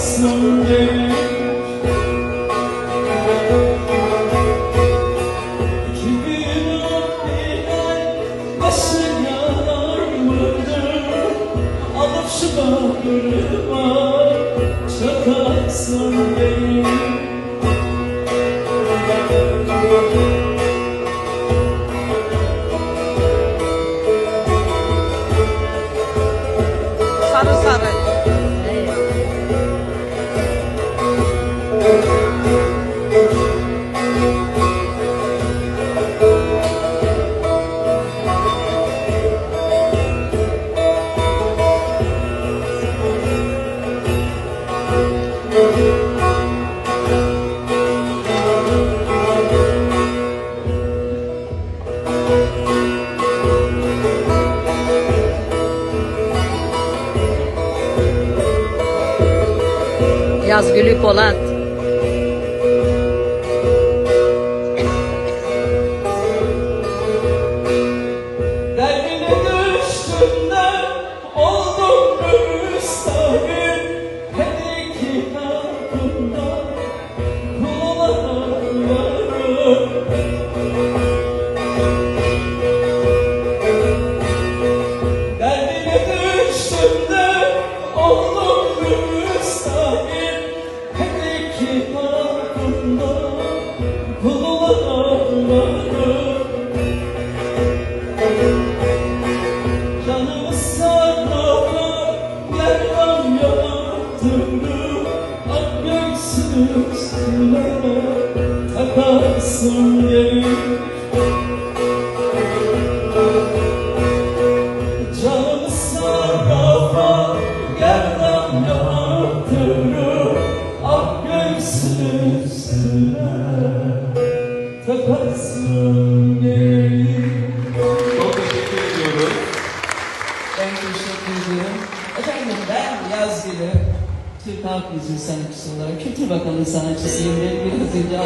Çakarsın geri Kimin yarmadı Alıp şu bağrıma Yazgülü Polat. Derdine düştüm de oldum müstahil üstüne takarsın geri Canımı sarmalı yerden yaktığını Ak göğsün üstüne takarsın geri Çok teşekkür ediyoruz. Ben teşekkür ederim. Efendim ben Yazgılı, Türk Halk Müziği sanatçısı olarak Kültür Bakanlığı sanatçısıyım. Ben biraz önce